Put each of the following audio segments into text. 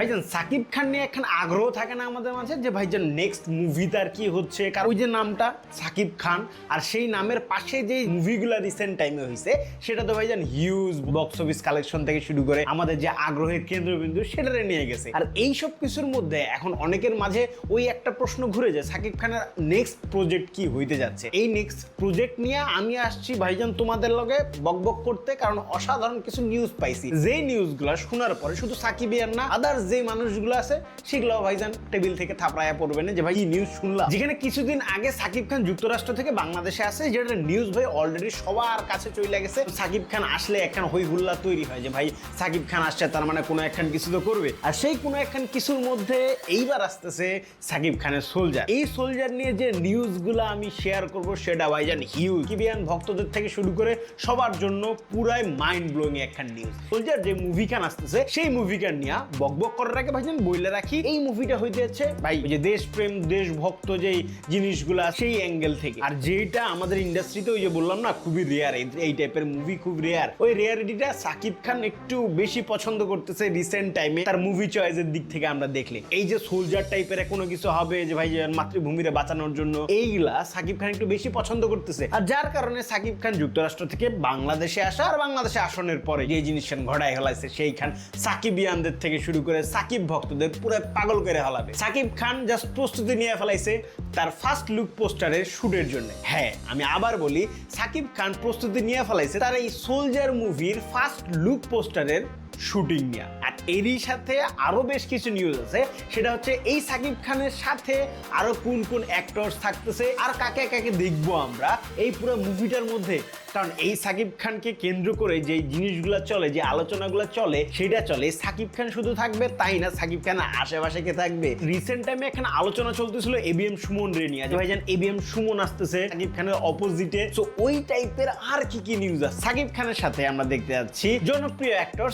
ভাইজান, সাকিব খান নিয়ে এখন আগ্রহ থাকে না আমাদের মাঝে যে, ভাইজান নেক্সট মুভি তার কি হচ্ছে? কারণ ওই যে নামটা, সাকিব খান, আর সেই নামের পাশে যে মুভিগুলো রিসেন্ট টাইমে হয়েছে সেটা তো ভাইজান হিউজ বক্স অফিস কালেকশন থেকে শুরু করে আমাদের যে আগ্রহের কেন্দ্রবিন্দু, সেটারে নিয়ে গেছে। আর এই সব কিছুর মধ্যে এখন অনেকের মাঝে ওই একটা প্রশ্ন ঘুরে যায়, সাকিব খানের নেক্সট প্রজেক্ট কি হইতে যাচ্ছে? এই নেক্সট প্রজেক্ট নিয়ে আমি আসছি, ভাইজান, তোমাদের লগে বকবক করতে, কারণ অসাধারণ কিছু নিউজ পাইছি। যে নিউজগুলো শোনার পরে শুধু সাকিবিয়ান না আদার যে মানুষগুলো আছে সেগুলো ভাইজান টেবিল থেকে থাপড়ায়া পড়বে না। যে ভাই নিউজ শুনলাম? যেখানে কিছুদিন আগে সাকিব খান যুক্তরাষ্ট্র থেকে বাংলাদেশে আসে, যেটা নিউজ ভাই অলরেডি সবার কাছে চলে গেছে। সাকিব খান আসলে একখান হই হুল্লা তৈরি হয়, যে ভাই সাকিব খান আসছে, তার মানে কোনো একখান কিছু তো করবে। আর সেই কোনো একখান কিছুর মধ্যে এইবার আসতেছে সাকিব খানের সোলজার এই সোলজার নিয়ে যে নিউজগুলো আমি শেয়ার করব, সেটা ভাইজান হিউজ কিবিয়ান ভক্তদের থেকে শুরু করে সবার জন্য পুরাই মাইন্ড ব্লোয়িং একখান নিউজ সোলজার যে মুভি খান আসতেছে, সেই মুভি খান নিয়ে বকবক করার আগে ভাইজান বইলে রাখি এই মুভিটা হইতে যাচ্ছে ভাই যে দেশপ্রেম দেশভক্ত যেই জিনিসগুলা সেই অ্যাঙ্গেল থেকে। আর যেটা আমাদের ইন্ডাস্ট্রিতে ওই যে বললাম না খুবই রেয়ার এই টাইপের মুভি খুব রেয়ার ওই রেয়ারিটিটা সাকিব খান একটু বেশি পছন্দ করতেছে রিসেন্ট টাইমে তার মুভি চয়েসের দিক থেকে আমরা দেখলে। এই যে সোলজার টাইপের কোনো কিছু হবে যে ভাই মাতৃভূমিরে বাঁচানোর জন্য এইগুলা সাকিব খান একটু বেশি পছন্দ করতেছে। আর যার কারণে সাকিব খান যুক্তরাষ্ট্র থেকে বাংলাদেশে আসা আর বাংলাদেশে আসনের পরে যে জিনিস ঘটায় হলাইছে সেই খান সাকিবিয়ানদের থেকে শুরু করে সাকিব ভক্তদের পুরো পাগল করে হলাবে। সাকিব খান জাস্ট প্রস্তুতি নিয়ে ফেলাইছে তার ফার্স্ট লুক পোস্টারের শুটের জন্য। হ্যাঁ আমি আবার বলি, সাকিব খান প্রস্তুতি নিয়ে ফেলাইছে তার এই সোলজার মুভির ফার্স্ট লুক পোস্টারের শুটিং নিয়ে। এরই সাথে আরও বেশ কিছু নিউজ আছে। সেটা হচ্ছে এই সাকিব খানের সাথে আরও কোন কোন অ্যাক্টরস থাকতেছে আর কাকে কাকে দেখব আমরা এই পুরো মুভিটার মধ্যে। কারণ এই সাকিব খানকে কেন্দ্র করে যে জিনিসগুলো চলে, যে আলোচনাগুলো চলে, সেটা চলে। সাকিব খান শুধু থাকবে, তাই না? সাকিব খান আশেপাশে কে থাকবে? রিসেন্ট টাইমে এখানে আলোচনা চলতেছিল এবিএম সুমন রে নিয়ে যে ভাইজান এবিএম সুমন আসতেছে সাকিব খানের অপোজিটে তো ওই টাইপের আর কি কি নিউজ আছে? সাকিব খানের সাথে আমরা দেখতে যাচ্ছি। জনপ্রিয় অ্যাক্টর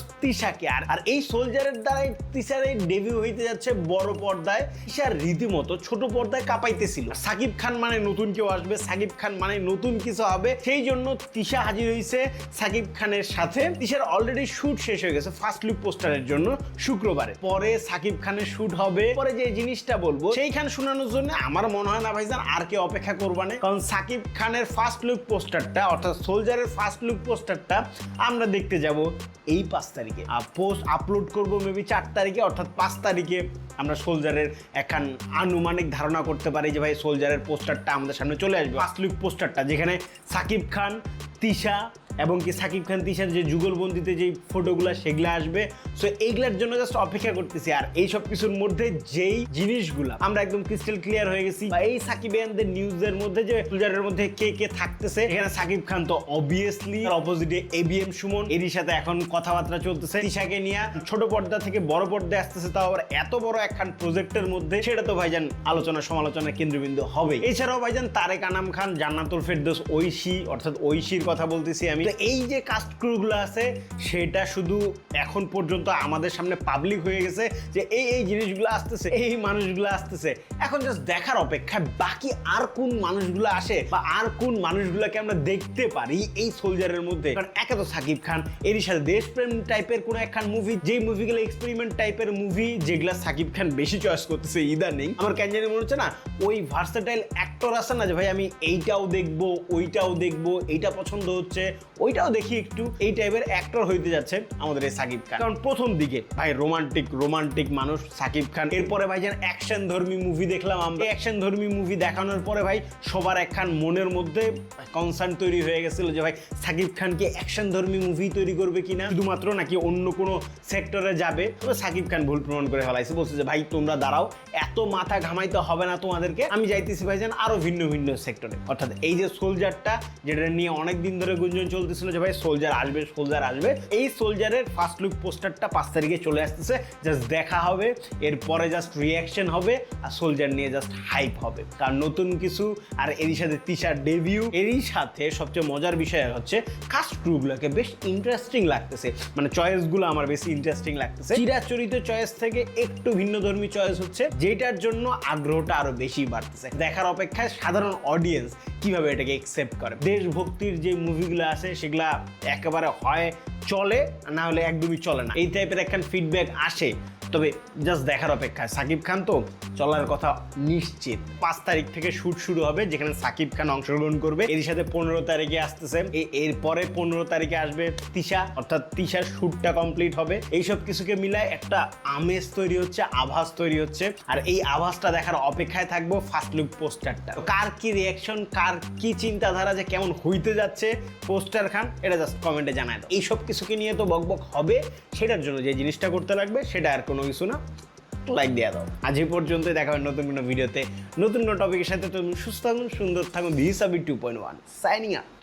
আর। আর এই সোলজারের দ্বারাই তিশার এই ডেবিউ হইতে যাচ্ছে বড় পর্দায়। তিশার রীতিমতো ছোট পর্দায় কাঁপাইতেছিল। সাকিব খান মানে নতুন কেউ আসবে, সাকিব খান মানে নতুন কিছু হবে। সেই জন্য তিশা হাজির হয়েছে সাকিব খানের সাথে। তিশার অলরেডি শুট শেষ হয়ে গেছে ফার্স্ট লুক পোস্টারের জন্য শুক্রবারে। পরে সাকিব খানের শুট হবে। পরে যে জিনিসটা বলব সেইখান শোনানোর জন্য আমার মনে হয় না ভাইজান আর কেউ অপেক্ষা করবা না। কারণ সাকিব খানের ফার্স্ট লুক পোস্টারটা অর্থাৎ সোলজারের ফার্স্ট লুক পোস্টারটা আমরা দেখতে যাব এই পাঁচ তারিখে। পোস্ট আপলোড করব মেবি চার তারিখে, অর্থাৎ পাঁচ তারিখে আমরা সোলজারের এখন আনুমানিক ধারণা করতে পারি যে ভাই সোলজারের পোস্টারটা আমাদের সামনে চলে আসবে। আসলিক পোস্টারটা, যেখানে সাকিব খান, তিশা এবং কি সাকিব খান তিশার যে যুগলবন্দিতে যে ফটোগুলো সেগুলো আসবে। সো এইগুলোর জন্য জাস্ট অপেক্ষা করতেছি। আর এই সব কিছুর মধ্যে যেই জিনিসগুলো, আমরা একদম ক্রিস্টাল ক্লিয়ার হয়ে গেছি। বা এই সাকিবিয়ানদের নিউজের মধ্যে যে সোলজারের মধ্যে কে কে থাকতেছে, এখানে সাকিব খান তো অবভিয়াসলি অপোজিটে এবিএম সুমন এরই সাথে এখন কথাবার্তা চলতেছে। তিশাকে নিয়ে ছোট পর্দা থেকে বড় পর্দায় আসতেছে, তাও আবার এত বড় একখান প্রজেক্টের মধ্যে। সেটা তো ভাইজান আলোচনা সমালোচনার কেন্দ্রবিন্দু হবে এছাড়াও ভাইজান তারেক আনাম খান, জান্নাতুল ফেরদোস ঐশী, অর্থাৎ ঐশীর কথা বলতেছি আমি। তো এই যে কাস্ট ক্রুগুলো আছে, সেটা শুধু এখন পর্যন্ত আমাদের সামনে পাবলিক হয়ে গেছে যে এই এই জিনিসগুলো আসতেছে, এই মানুষগুলো আসতেছে। এখন জাস্ট দেখার অপেক্ষা বাকি আর কোন মানুষগুলো আসে বা আর কোন মানুষগুলোকে আমরা দেখতে পারি এই সোলজারের মধ্যে? কারণ একে তো সাকিব খান, এরই সাথে দেশপ্রেম টাইপের কোনো একখান মুভি যেই মুভিগুলো এক্সপেরিমেন্ট টাইপের মুভি যেগুলো সাকিব খান বেশি চয়েস করতেছে ইদানিং। আমার কেন জানি মনে হচ্ছে না, ওই ভার্সেটাইল অ্যাক্টর আছে না যে, ভাই, আমি এইটাও দেখব, ওইটাও দেখব, এইটা পছন্দ হচ্ছে ওইটাও দেখি একটু। এই টাইপের অ্যাক্টর হইতে যাচ্ছে আমাদের এই সাকিব খান। কারণ প্রথম দিকে, ভাই রোমান্টিক রোমান্টিক মানুষ সাকিব খান। এরপরে ভাই যেন অ্যাকশন ধর্মী মুভি দেখলাম আমরা অ্যাকশন ধর্মী মুভি দেখানোর পরে ভাই সবার একখান মনের মধ্যে কনসার্ন তৈরি হয়ে গেছিল যে ভাই সাকিব খান কি অ্যাকশন ধর্মী মুভি তৈরি করবে কিনা? শুধুমাত্র নাকি অন্য কোনো সেক্টরে যাবে? তবে সাকিব খান ভুল প্রমাণ করে ফেলাইছে, বলছে যে, ভাই, তোমরা দাঁড়াও, এত মাথা ঘামাইতে হবে না তোমাদেরকে। আমি যাইতেছি ভাই যেন আরও ভিন্ন ভিন্ন সেক্টরে অর্থাৎ এই যে সোলজারটা যেটা নিয়ে অনেক দিন ধরে গুঞ্জন চলতেছিল যে ভাই সোলজার আসবে সোলজার আসবে। এই সোলজারের ফার্স্ট লুক পোস্টারটা পাঁচ তারিখে চলে আসতেছে। জাস্ট দেখা হবে, এরপরে জাস্ট রিয়াকশন হবে, আর সোলজার নিয়ে জাস্ট হাইপ হবে। কারণ নতুন কিছু, আর এরই সাথে তিশার ডেবিউ এরই সাথে সবচেয়ে মজার বিষয় হচ্ছে কাস্ট ক্রুগুলোকে বেশ ইন্টারেস্টিং লাগতেছে। মানে চয়েসগুলো আমার বেশি ইন্টারেস্টিং লাগতেছে। চিরাচরিত চয়েস থেকে একটু ভিন্ন ধর্মী চয়েস হচ্ছে, যেটার জন্য আগ্রহটা আরও বেশি বাড়তেছে। দেখার অপেক্ষায় সাধারণ অডিয়েন্স কীভাবে এটাকে একসেপ্ট করে? দেশভক্তির যে মুভিগুলো আছে সেগুলা একেবারে হয় চলে না হলে একদমই চলে না। এই টাইপের একখান ফিডব্যাক আসে। তবে জাস্ট দেখার অপেক্ষায়। সাকিব খান তো চলার কথা নিশ্চিত। পাঁচ তারিখ থেকে শুট শুরু হবে, যেখানে সাকিব খান অংশগ্রহণ করবে। এর সাথে পনেরো তারিখে আসতেছে। এরপরে পনেরো তারিখে আসবে তিশা। অর্থাৎ তিশার শ্যুটটা কমপ্লিট হবে। এইসব কিছুকে মিলায় একটা আমেজ তৈরি হচ্ছে, আভাস তৈরি হচ্ছে। আর এই আভাসটা দেখার অপেক্ষায় থাকব ফার্স্ট লুক পোস্টারটা কার কি রিয়াকশন কার কি চিন্তাধারা যে কেমন হইতে যাচ্ছে পোস্টার খান, এটা জাস্ট কমেন্টে জানায় এইসব কিছুকে নিয়ে তো বকবক হবে। সেটার জন্য যে জিনিসটা করতে লাগবে, সেটা আর কোনো কিছু না লাইক দিয়ে দাও। আজ এই পর্যন্তই দেখা হবে নতুন কোনো ভিডিওতে। নতুন কোনো টপিকের সাথে তুমি সুস্থ থাকুন, সুন্দর থাকুন ভিসাবি two point one signing up